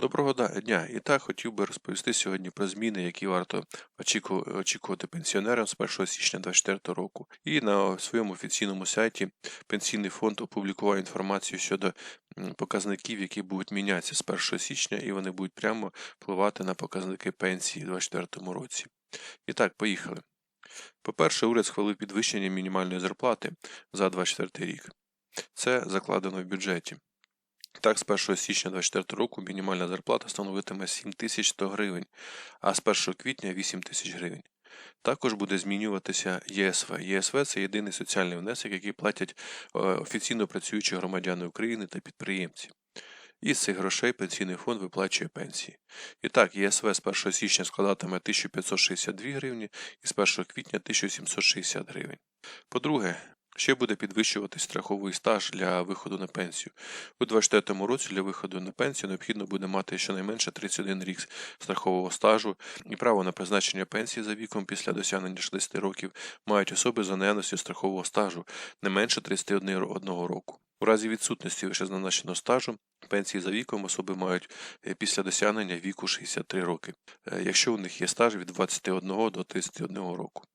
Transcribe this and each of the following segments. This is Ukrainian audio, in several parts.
Доброго дня! І так хотів би розповісти сьогодні про зміни, які варто очікувати пенсіонерам з 1 січня 2024 року. І на своєму офіційному сайті Пенсійний фонд опублікував інформацію щодо показників, які будуть мінятися з 1 січня, і вони будуть прямо впливати на показники пенсії у 2024 році. І так, поїхали. По-перше, уряд схвалив підвищення мінімальної зарплати за 2024 рік. Це закладено в бюджеті. Так, з 1 січня 2024 року мінімальна зарплата становитиме 7100 гривень, а з 1 квітня 8 тисяч гривень. Також буде змінюватися ЄСВ. ЄСВ це єдиний соціальний внесок, який платять е, офіційно працюючі громадяни України та підприємці. Із цих грошей пенсійний фонд виплачує пенсії. І так, ЄСВ з 1 січня складатиме 1562 гривні і з 1 квітня 1760 гривень. По-друге, ще буде підвищуватись страховий стаж для виходу на пенсію. У 2024 році для виходу на пенсію необхідно буде мати щонайменше 31 рік страхового стажу і право на призначення пенсії за віком після досягнення 60 років мають особи за наявності страхового стажу не менше 31 року. У разі відсутності вищезазначеного стажу пенсії за віком особи мають е, після досягнення віку 63 роки, е, якщо у них є стаж від 21 до 31 року.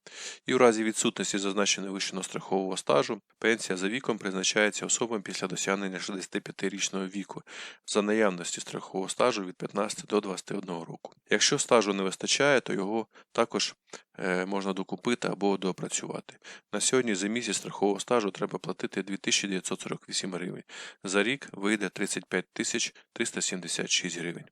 І у разі відсутності зазначеного вищеного страхового стажу пенсія за віком призначається особам після досягнення 65-річного віку за наявності страхового стажу від 15 до 21 року. Якщо стажу не вистачає, то його також е, можна докупити або доопрацювати. На сьогодні за місяць страхового стажу треба платити 2948 гривень. За рік вийде 35 376 гривень.